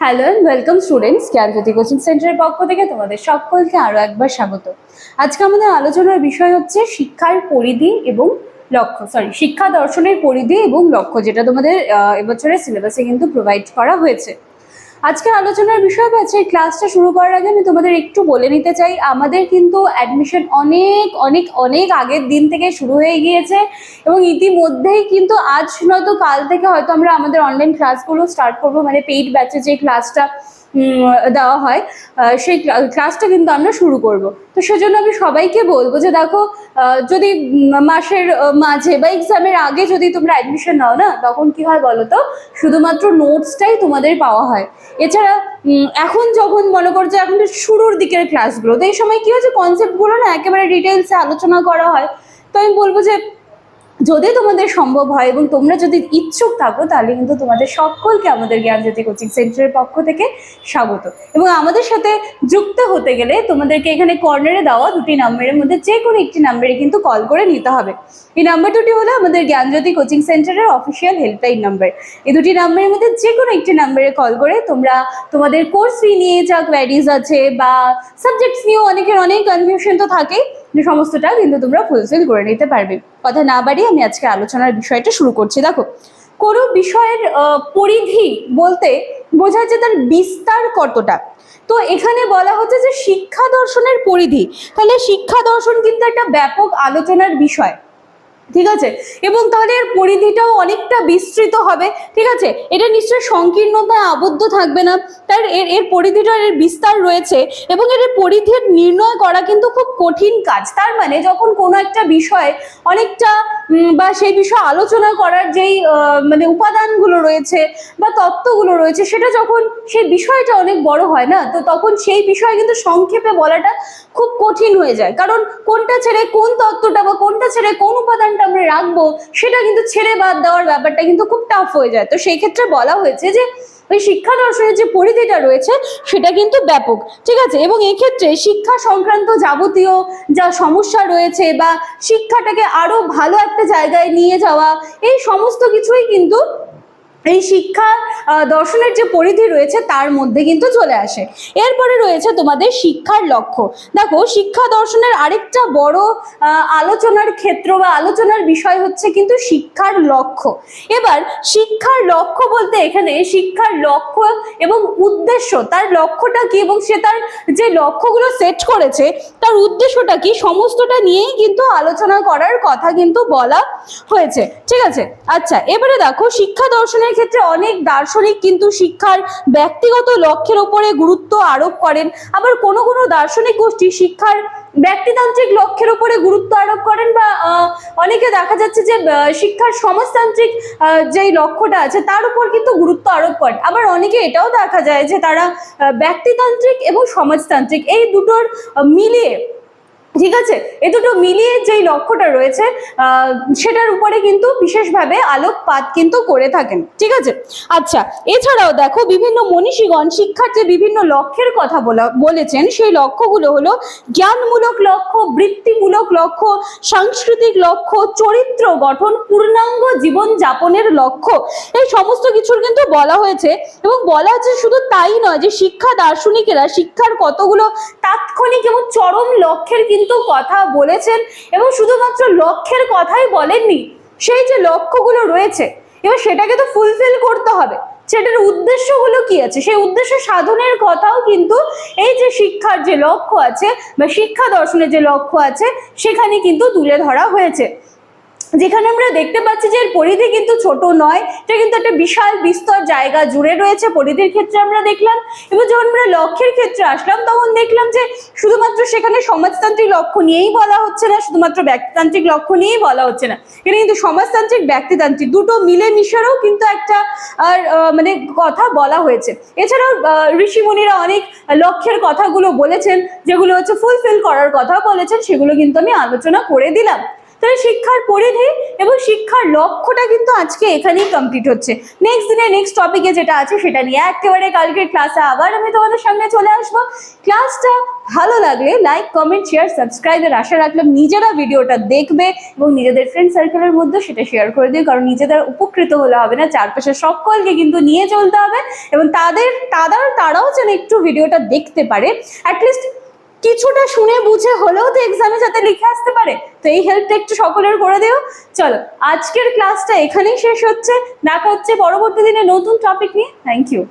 Hello welcome students Gyanjyoti coaching সেন্টারের পক্ষ থেকে তোমাদের সকলকে আরও একবার স্বাগত। আজকে আমাদের আলোচনার বিষয় হচ্ছে শিক্ষার পরিধি এবং লক্ষ্য সরি শিক্ষা দর্শনের পরিধি এবং লক্ষ্য, যেটা তোমাদের এবছরের সিলেবাসে কিন্তু প্রোভাইড করা হয়েছে। আজকের আলোচনার বিষয় আছে ক্লাসটা শুরু করার আগে আমি তোমাদের একটু বলে নিতে চাই, আমাদের কিন্তু অ্যাডমিশন অনেক অনেক অনেক আগের দিন থেকে শুরু হয়ে গিয়েছে এবং ইতিমধ্যেই কিন্তু আজ নয়তো কাল থেকে হয়তো আমরা আমাদের অনলাইন ক্লাসগুলো স্টার্ট করব মানে পেইড ব্যাচে যে ক্লাসটা দেওয়া হয় সেই ক্লাসটা কিন্তু আমরা শুরু করব। তো সেজন্য আমি সবাইকে বলব যে দেখো যদি মাসের মাঝে বা এক্সামের আগে যদি তোমরা অ্যাডমিশন নাও না, তখন কি হয় বলো তো? শুধুমাত্র নোটসটাই তোমাদের পাওয়া হয়। এছাড়া এখন যখন মনে করছ এখন শুরুর দিকের ক্লাসগুলো তো এই সময় কি হচ্ছে কনসেপ্টগুলো না একেবারে ডিটেলসে আলোচনা করা হয়। তো আমি বলব যে যদি তোমাদের সম্ভব হয় এবং তোমরা যদি ইচ্ছুক থাকো, তাহলে কিন্তু তোমাদের সকলকে আমাদের জ্ঞানজ্যোতি কোচিং সেন্টারের পক্ষ থেকে স্বাগত। এবং আমাদের সাথে যুক্ত হতে গেলে তোমাদেরকে এখানে কর্নারে দেওয়া দুটি নাম্বারের মধ্যে যে কোনো একটি নাম্বারে কিন্তু কল করে নিতে হবে। এই নাম্বার দুটি হলো আমাদের জ্ঞানজ্যোতি কোচিং সেন্টারের অফিসিয়াল হেল্পলাইন নাম্বার। এই দুটি নাম্বারের মধ্যে যে কোনো একটি নাম্বারে কল করে তোমরা তোমাদের কোর্স ফি নিয়ে যা কোয়ারিজ আছে বা সাবজেক্টস নিয়েও অনেকের অনেক কনফিউশন তো থাকেই সমস্তটা কিন্তু তোমরা ফুলফিল করে নিতে পারবে। কথা না বাড়িয়ে আমি আজকে আলোচনার বিষয়টা শুরু করছি। দেখো, কোনো বিষয়ের পরিধি বলতে বোঝা যে তার বিস্তার কতটা। তো এখানে বলা হচ্ছে যে শিক্ষা দর্শনের পরিধি। তাহলে শিক্ষা দর্শন কিন্তু একটা ব্যাপক আলোচনার বিষয়। ঠিক আছে? এবং এর পরিধিটাও অনেকটা বিস্তৃত হবে, ঠিক আছে? এটা নিশ্চয়ই সংকীর্ণতায় আবদ্ধ থাকবে না। তার এর এর পরিধিটার এর বিস্তার রয়েছে এবং এর পরিধির নির্ণয় করা কিন্তু খুব কঠিন কাজ। তার মানে যখন কোনো একটা বিষয় অনেকটা বা সেই বিষয়ে আলোচনা করার যেই মানে উপাদানগুলো রয়েছে বা তত্ত্বগুলো রয়েছে, সেটা যখন সেই বিষয়টা অনেক বড় হয় না, তো তখন সেই বিষয়ে কিন্তু সংক্ষেপে বলাটা খুব কঠিন হয়ে যায়। কারণ কোনটা ছেড়ে কোন তত্ত্বটা বা কোনটা ছেড়ে কোন উপাদানটা আমরা রাখব, সেটা কিন্তু ছেড়ে বাদ দেওয়ার ব্যাপারটা কিন্তু খুব টাফ হয়ে যায়। তো সেই ক্ষেত্রে বলা হয়েছে যে, ওই শিক্ষা দর্শনের যে পরিধিটা রয়েছে, সেটা কিন্তু ব্যাপক, ঠিক আছে? এবং এক্ষেত্রে শিক্ষা সংক্রান্ত যাবতীয় যা সমস্যা রয়েছে বা শিক্ষাটাকে আরও ভালো একটা জায়গায় নিয়ে যাওয়া, এই সমস্ত কিছুই কিন্তু এই শিক্ষা দর্শনের যে পরিধি রয়েছে তার মধ্যে কিন্তু চলে আসে। এরপরে রয়েছে তোমাদের শিক্ষার লক্ষ্য। দেখো, শিক্ষা দর্শনের আরেকটা বড় আলোচনার ক্ষেত্র বা আলোচনার বিষয় হচ্ছে কিন্তু শিক্ষার লক্ষ্য। এবার, শিক্ষার লক্ষ্য বলতে এখানে শিক্ষার লক্ষ্য এবং উদ্দেশ্য, তার লক্ষ্যটা কি এবং সে তার যে লক্ষ্যগুলো সেট করেছে, তার উদ্দেশ্যটা কি, সমস্তটা নিয়েই কিন্তু আলোচনা করার কথা কিন্তু বলা হয়েছে। ঠিক আছে? আচ্ছা এবারে দেখো, শিক্ষা দর্শনের ক্ষেত্রে অনেক দার্শনিক কিন্তু শিক্ষার ব্যক্তিগত লক্ষ্যের উপরে গুরুত্ব আরোপ করেন। আবার কোনো কোনো দার্শনিক গোষ্ঠী শিক্ষার ব্যক্তিতান্ত্রিক লক্ষ্যের উপরে গুরুত্ব আরোপ করেন বা অনেকে দেখা যাচ্ছে যে শিক্ষার সমাজতান্ত্রিক যেই লক্ষ্যটা আছে তার উপর কিন্তু গুরুত্ব আরোপ করেন। আবার অনেকে এটাও দেখা যায় যে তারা ব্যক্তিতান্ত্রিক এবং সমাজতান্ত্রিক এই দুটোর মিলিয়ে ঠিক আছে? এ দুটো মিলিয়ে যেই লক্ষ্যটা রয়েছে সেটার উপরে কিন্তু বিশেষভাবে আলোকপাত কিন্তু করে থাকেন। ঠিক আছে? আচ্ছা এছাড়াও দেখো, বিভিন্ন মনীষীগণ শিক্ষার যে বিভিন্ন লক্ষ্যের কথা বলা, বলেছেন। সেই লক্ষ্যগুলো হলো জ্ঞানমূলক লক্ষ্য, বৃত্তিমূলক লক্ষ্য, সাংস্কৃতিক লক্ষ্য, চরিত্র গঠন, পূর্ণাঙ্গ জীবন যাপনের লক্ষ্য। এই সমস্ত কিছুর কিন্তু বলা হয়েছে এবং বলা হচ্ছে শুধু তাই নয় যে শিক্ষা দার্শনিকেরা শিক্ষার কতগুলো তাৎক্ষণিক এবং চরম লক্ষ্যের কিন্তু কথা বলেছেন এবং শুধুমাত্র লক্ষ্যের কথাই বলেননি, সেই যে লক্ষ্যগুলো রয়েছে, এবার সেটাকে তো ফুলফিল করতে হবে। সেটার উদ্দেশ্যগুলো কি আছে? সেই উদ্দেশ্য সাধনের কথাও কিন্তু এই যে শিক্ষার যে লক্ষ্য আছে বা শিক্ষা দর্শনের যে লক্ষ্য আছে, সেখানে কিন্তু তুলে ধরা হয়েছে। যেখানে আমরা দেখতে পাচ্ছি যে এর পরিধি কিন্তু ছোট নয় এটা কিন্তু একটা বিশাল বিস্তর জায়গা জুড়ে রয়েছে পরিধির ক্ষেত্রে আমরা দেখলাম। এবং যখন আমরা লক্ষ্যের ক্ষেত্রে আসলাম তখন দেখলাম যে শুধুমাত্র সেখানে সমাজতান্ত্রিক লক্ষ্য নিয়েই বলা হচ্ছে না শুধুমাত্র ব্যক্তিতান্ত্রিক লক্ষ্য নিয়েই বলা হচ্ছে না। এখানে কিন্তু সমাজতান্ত্রিক ব্যক্তিতান্ত্রিক দুটো মিলে মিশারও কিন্তু একটা আর মানে কথা বলা হয়েছে। এছাড়াও আহ, ঋষিমুনিরা অনেক লক্ষ্যের কথাগুলো বলেছেন যেগুলো হচ্ছে ফুলফিল করার কথা বলেছেন সেগুলো কিন্তু আমি আলোচনা করে দিলাম। তাহলে শিক্ষার পরিধি এবং শিক্ষার লক্ষ্যটা কিন্তু আজকে এখানেই কমপ্লিট হচ্ছে। নেক্সট দিনে নেক্সট টপিকে যেটা আছে সেটা নিয়ে একেবারে কালকের ক্লাসে আবার আমি তোমাদের সামনে চলে আসব। ক্লাসটা ভালো লাগলে লাইক কমেন্ট শেয়ার সাবস্ক্রাইবের আশা রাখলাম নিজেরা ভিডিওটা দেখবে এবং নিজেদের ফ্রেন্ড সার্কেলের মধ্যে সেটা শেয়ার করে দিও, কারণ নিজেদের উপকৃত হলে হবে না, চারপাশে সকলকে কিন্তু নিয়ে চলতে হবে এবং তাদের তাদের তারাও যেন একটু ভিডিওটা দেখতে পারে। অ্যাটলিস্ট কিছুটা শুনে বুঝে হলেও তো এক্সামে যাতে লিখে আসতে পারে। তো এই হেল্পটা একটু সকলের করে দিও। চলো, আজকের ক্লাসটা এখানেই শেষ হচ্ছে। দেখা হচ্ছে পরবর্তী দিনে নতুন টপিক নিয়ে। Thank you